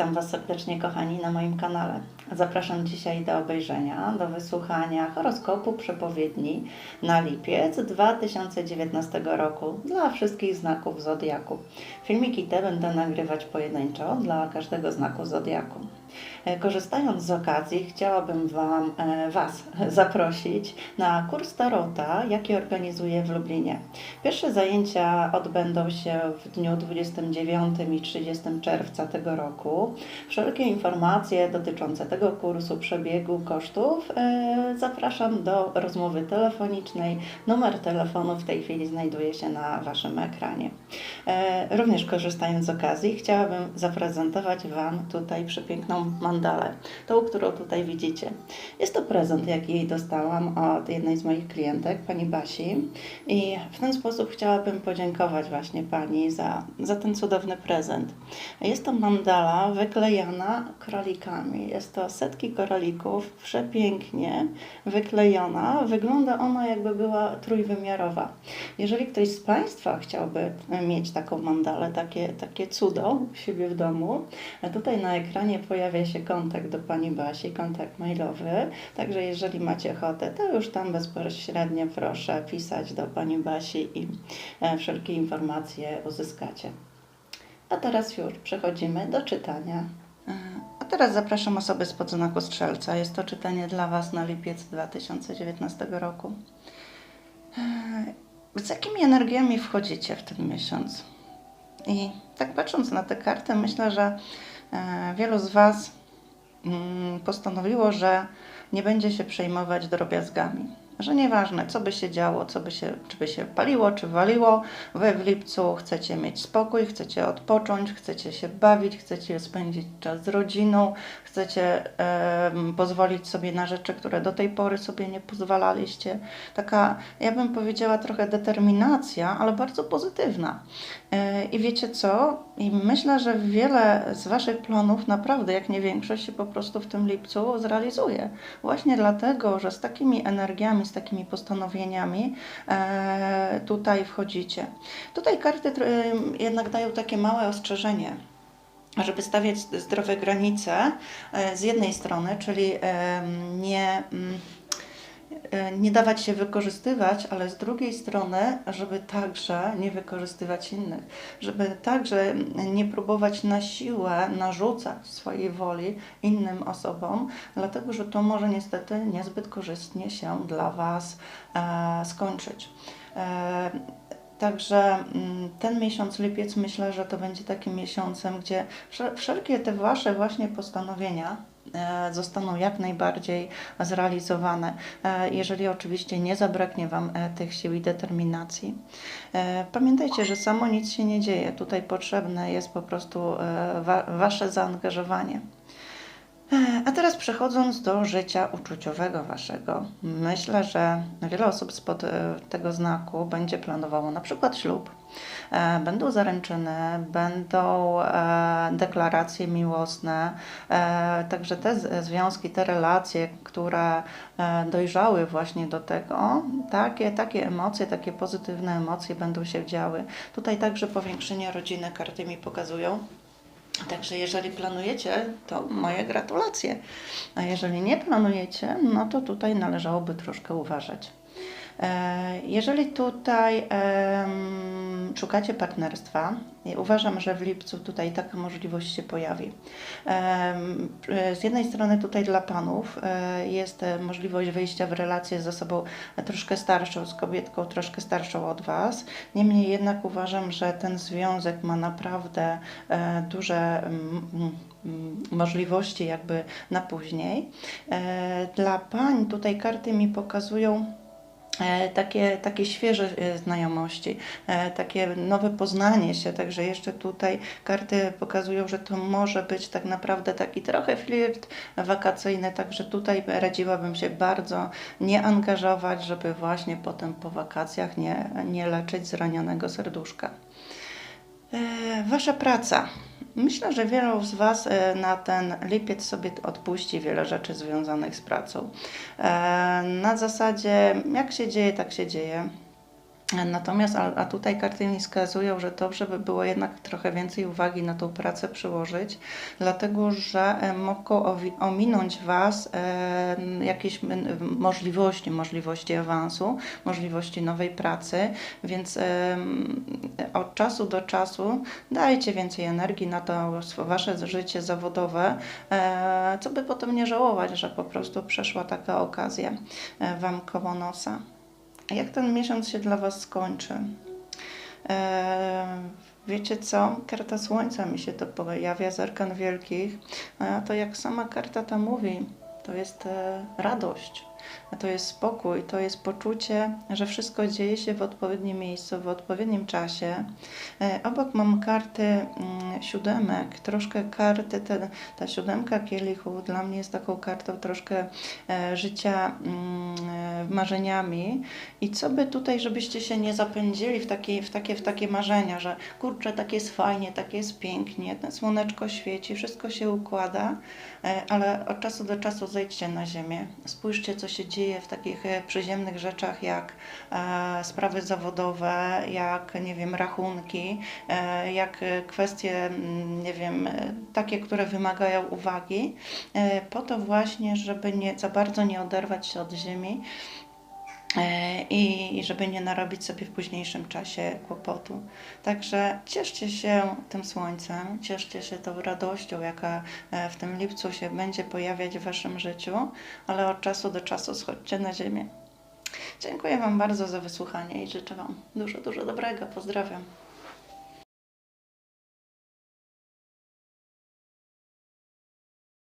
Witam Was serdecznie, kochani, na moim kanale. Zapraszam dzisiaj do obejrzenia, do wysłuchania horoskopu przepowiedni na lipiec 2019 roku dla wszystkich znaków zodiaku. Filmiki te będę nagrywać pojedynczo dla każdego znaku zodiaku. E, Korzystając z okazji, chciałabym wam, e, Was zaprosić na kurs Tarota, jaki organizuję w Lublinie. Pierwsze zajęcia odbędą się w dniu 29 i 30 czerwca tego roku. Wszelkie informacje dotyczące tego kursu, przebiegu, kosztów e, zapraszam do rozmowy telefonicznej. Numer telefonu w tej chwili znajduje się na Waszym ekranie. E, Również korzystając z okazji, chciałabym zaprezentować Wam tutaj przepiękną mandalę, tą, którą tutaj widzicie. Jest to prezent, jaki jej dostałam od jednej z moich klientek, pani Basi. I w ten sposób chciałabym podziękować właśnie pani za, za ten cudowny prezent. Jest to mandala wyklejana kralikami. Jest to setki koralików, przepięknie wyklejona. Wygląda ona jakby była trójwymiarowa. Jeżeli ktoś z Państwa chciałby mieć taką mandalę, takie, takie cudo u siebie w domu, tutaj na ekranie pojawia się kontakt do Pani Basi, kontakt mailowy. Także jeżeli macie ochotę, to już tam bezpośrednio proszę pisać do Pani Basi i e, wszelkie informacje uzyskacie. A teraz już przechodzimy do czytania. E, A teraz zapraszam osoby z podznaku Strzelca. Jest to czytanie dla Was na lipiec 2019 roku. E, Z jakimi energiami wchodzicie w ten miesiąc? I tak patrząc na te karty, myślę, że e, wielu z Was mm, postanowiło, że nie będzie się przejmować drobiazgami. Że nieważne, co by się działo, co by się, czy by się paliło, czy waliło, wy w lipcu chcecie mieć spokój, chcecie odpocząć, chcecie się bawić, chcecie spędzić czas z rodziną, chcecie em, pozwolić sobie na rzeczy, które do tej pory sobie nie pozwalaliście. Taka, ja bym powiedziała, trochę determinacja, ale bardzo pozytywna. E, I wiecie co? I myślę, że wiele z Waszych planów, naprawdę, jak nie większość, się po prostu w tym lipcu zrealizuje. Właśnie dlatego, że z takimi energiami, z takimi postanowieniami e, tutaj wchodzicie. Tutaj karty em, jednak dają takie małe ostrzeżenie żeby stawiać zdrowe granice e, z jednej strony, czyli nie, mm, e, nie dawać się wykorzystywać, ale z drugiej strony, żeby także nie wykorzystywać innych, żeby także nie próbować na siłę narzucać swojej woli innym osobom, dlatego że to może niestety niezbyt korzystnie się dla Was e, skończyć. E, Także mm, ten miesiąc lipiec myślę, że to będzie takim miesiącem, gdzie wszel- wszelkie te Wasze właśnie postanowienia e, zostaną jak najbardziej zrealizowane, e, jeżeli oczywiście nie zabraknie Wam e, tych sił i determinacji. E, Pamiętajcie, że samo nic się nie dzieje. Tutaj potrzebne jest po prostu e, wa- Wasze zaangażowanie. A teraz przechodząc do życia uczuciowego waszego, myślę, że wiele osób spod e, tego znaku będzie planowało na przykład ślub. E, Będą zaręczyny, będą e, deklaracje miłosne, także te związki, te relacje, które dojrzały właśnie do tego, takie, takie emocje, takie pozytywne emocje będą się działy. Tutaj także powiększenie rodziny karty mi pokazują. Także jeżeli planujecie, to moje gratulacje. A jeżeli nie planujecie, no to tutaj należałoby troszkę uważać. E, Jeżeli tutaj szukacie partnerstwa, uważam, że w lipcu tutaj taka możliwość się pojawi. E, Z jednej strony tutaj dla panów e, jest możliwość wyjścia w relację z osobą troszkę starszą, z kobietką troszkę starszą od was. Niemniej jednak uważam, że ten związek ma naprawdę duże możliwości jakby na później. Dla pań tutaj karty mi pokazują takie, takie świeże e, znajomości, e, takie nowe poznanie się, także jeszcze tutaj karty pokazują, że to może być tak naprawdę taki trochę flirt wakacyjny, także tutaj radziłabym się bardzo nie angażować, żeby właśnie potem po wakacjach nie, nie leczyć zranionego serduszka. E, Wasza praca. Myślę, że wielu z Was e, na ten lipiec sobie odpuści wiele rzeczy związanych z pracą. E, Na zasadzie, jak się dzieje, tak się dzieje. Natomiast, a, a tutaj karty mi wskazują, że dobrze by było jednak trochę więcej uwagi na tą pracę przyłożyć, dlatego że e, mogą ominąć Was e, jakieś możliwości, możliwości awansu, możliwości nowej pracy, więc em, od czasu do czasu dajcie więcej energii na to Wasze życie zawodowe, e, co by potem nie żałować, że po prostu przeszła taka okazja e, Wam koło nosa. Jak ten miesiąc się dla Was skończy? Eee, wiecie co? Karta Słońca mi się to pojawia z arkan wielkich. A to jak sama karta ta mówi, to jest e, radość, to jest spokój, to jest poczucie, że wszystko dzieje się w odpowiednim miejscu, w odpowiednim czasie. E, obok mam karty mm, siódemek, troszkę karty, ta siódemka kielichów dla mnie jest taką kartą troszkę e, życia mm, e, marzeniami. I co by tutaj, żebyście się nie zapędzili w takie, w takie, w takie marzenia, że kurczę, tak jest fajnie, tak jest pięknie, ten słoneczko świeci, wszystko się układa, ale od czasu do czasu zejdźcie na ziemię. Spójrzcie, co się dzieje w takich e, przyziemnych rzeczach, jak e, sprawy zawodowe, jak, nie wiem, rachunki, e, jak kwestie, mm, nie wiem, takie, które wymagają uwagi, po to właśnie, żeby nie, za bardzo nie oderwać się od ziemi, i i żeby nie narobić sobie w późniejszym czasie kłopotu. Także cieszcie się tym słońcem, cieszcie się tą radością, jaka e, w tym lipcu się będzie pojawiać w Waszym życiu, ale od czasu do czasu schodźcie na ziemię. Dziękuję Wam bardzo za wysłuchanie i życzę Wam dużo, dużo dobrego. Pozdrawiam.